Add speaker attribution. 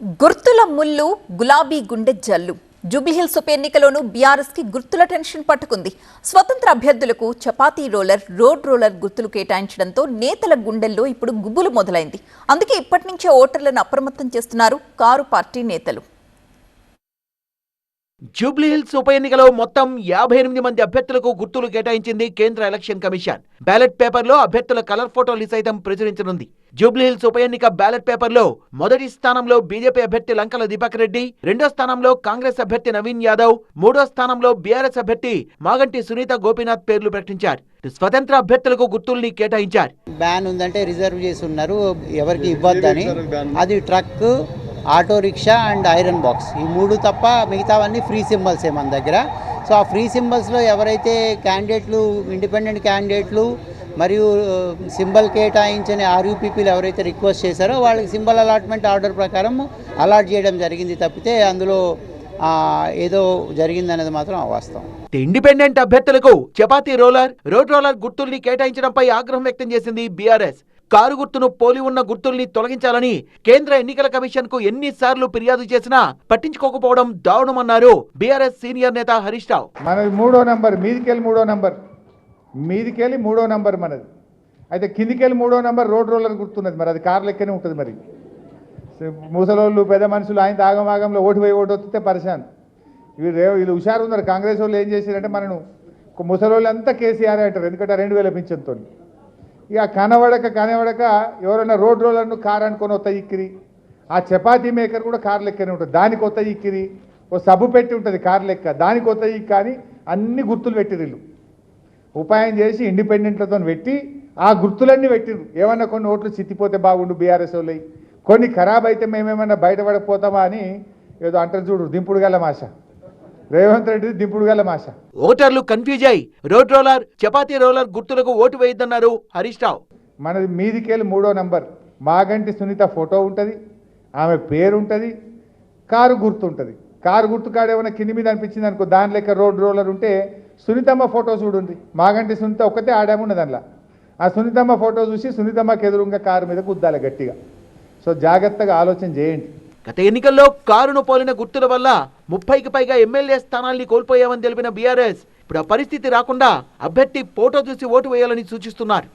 Speaker 1: గుర్తుల ముళ్ళు గులాబీ గుండె జల్లు. జూబ్లీహిల్స్ ఉప ఎన్నికలోనూ బీఆర్ఎస్కి గుర్తుల టెన్షన్ పట్టుకుంది. స్వతంత్ర అభ్యర్థులకు చపాతీ రోలర్ రోడ్ రోలర్ గుర్తులు కేటాయించడంతో నేతల గుండెల్లో ఇప్పుడు గుబులు మొదలైంది. అందుకే ఇప్పటి నుంచే ఓటర్లను అప్రమత్తం చేస్తున్నారు కారు పార్టీ నేతలు.
Speaker 2: జూబ్లీహిల్స్ ఉప ఎన్నికలో మొత్తం యాభై ఎనిమిది మంది అభ్యర్థులకు గుర్తులు కేటాయించింది కేంద్ర ఎలక్షన్ కమిషన్. బ్యాలెట్ పేపర్లో అభ్యర్థుల కలర్ ఫోటోలు సైతం ప్రచురించనుంది. జూబ్లీహిల్స్ ఉప ఎన్నిక బ్యాలెట్ పేపర్లో మొదటి స్థానంలో బీజేపీ అభ్యర్థి లంకల దీపక్ రెడ్డి రెండో స్థానంలో కాంగ్రెస్ అభ్యర్థి నవీన్ యాదవ్ మూడో స్థానంలో బీఆర్ఎస్ అభ్యర్థి మాగంటి సునీత గోపీనాథ్ పేర్లు ప్రకటించారు. స్వతంత్ర అభ్యర్థులకు గుర్తుల్ని కేటాయించారు.
Speaker 3: బ్యాన్ ఉందంటే రిజర్వ్ చేసి ఉన్నారు ఎవరికి ఇవ్వద్దని. అది truck auto rickshaw and iron box. ఈ మూడు తప్ప మిగతావన్నీ ఫ్రీ సింబల్సే మన దగ్గర. సో ఆ ఫ్రీ సింబల్స్లో ఎవరైతే క్యాండిడేట్లు ఇండిపెండెంట్ క్యాండిడేట్లు మరియు సింబల్ కేటాయించని ఆర్యూపీపీలు ఎవరైతే రిక్వెస్ట్ చేశారో వాళ్ళకి సింబల్ అలాట్మెంట్ ఆర్డర్ ప్రకారం అలాట్ చేయడం జరిగింది తప్పితే అందులో ఏదో జరిగిందనేది మాత్రం అవాస్తవం.
Speaker 2: ఇండిపెండెంట్ అభ్యర్థులకు చపాతీ రోలర్ రోడ్ రోలర్ గుర్తుల్ని కేటాయించడంపై ఆగ్రహం వ్యక్తం చేసింది బీఆర్ఎస్. కారు గుర్తును పోలి ఉన్న గుర్తుల్ని తొలగించాలని కేంద్ర ఎన్నికల కమిషన్కు ఎన్నిసార్లు ఫిర్యాదు చేసినా పట్టించుకోకపోవడం దారుణమన్నారు బీఆర్ఎస్ సీనియర్ నేత హరీష్ రావు.
Speaker 4: మనది మూడో నంబర్ మీదికెళ్ళి మూడో నంబర్. మీదికెళ్ళి మూడో నంబర్ మనది. అయితే కిందికెళ్ళి మూడో నంబర్ రోడ్ రోలర్ గుర్తున్నది మరి అది కార్ లెక్కనే ఉంటుంది మరి. ముసలోళ్ళు పెద్ద మనుషులు ఆయన ఆగమాగంలో ఓటు పోయి ఓటు వస్తే పరిశాన్. వీళ్ళు రేవు వీళ్ళు హుషారు ఉన్నారు కాంగ్రెస్ వాళ్ళు ఏం చేశారంటే మనను ముసలోళ్ళు అంతా కేసీఆర్ అంటారు. ఎందుకంటే రెండు వేల పింఛన్తో ఇక కనబడక కనబడక ఎవరైనా రోడ్ రోలర్ను కార్ అనుకొని వస్తా ఇక్కిరి ఆ చపాతీ మేకర్ కూడా కార్ లెక్కనే ఉంటుంది. దానికి కొత్త ఇక్కిరి ఓ సబ్బు పెట్టి ఉంటుంది కార్ లెక్క. దానికి కొత్త ఇక్కి కానీ అన్ని గుర్తులు పెట్టిరు ఉపాయం చేసి ఇండిపెండెంట్లతో పెట్టి ఆ గుర్తులన్నీ పెట్టిరు ఏమన్నా కొన్ని ఓట్లు చిత్తిపోతే బాగుండు బీఆర్ఎస్ వాళ్ళవి కొన్ని ఖరాబ్ అయితే మేమేమన్నా బయటపడకపోతామా అని ఏదో అంటారు చూడు దింపుడు గల మాష రేవంత్ రెడ్డి దింపుడు గల మాష.
Speaker 2: ఓటర్లు కన్ఫ్యూజ్ అయి రోడ్ రోలర్ చపాతీ రోలర్ గుర్తులకు ఓటు వేయొద్దన్నారు హరీష్ రావు.
Speaker 4: మనది మీదికెళ్ళి మూడో నంబర్. మాగంటి సునీత ఫోటో ఉంటుంది ఆమె పేరు ఉంటుంది కారు గుర్తు ఉంటుంది. కారు గుర్తు కాడ ఏమైనా కింది మీద అనిపించింది అనుకో దాని లెక్క రోడ్ రోలర్ ఉంటే సునీతమ్మ ఫోటో చూడుంది మాగంటి సునీత ఒక్కతే ఆడామున్నది అందులో. ఆ సునీతమ్మ ఫోటో చూసి సునీతమ్మకి ఎదురుగా కారు మీద గుద్దాలి గట్టిగా. సో జాగ్రత్తగా ఆలోచన చేయండి.
Speaker 2: గత ఎన్నికల్లో కారును పోలిన గుర్తుల వల్ల ముప్పైకి పైగా ఎమ్మెల్యే స్థానాల్ని కోల్పోయామని తెలిపిన బీఆర్ఎస్ ఇప్పుడు ఆ పరిస్థితి రాకుండా అభ్యర్థి ఫోటో చూసి ఓటు వేయాలని సూచిస్తున్నారు.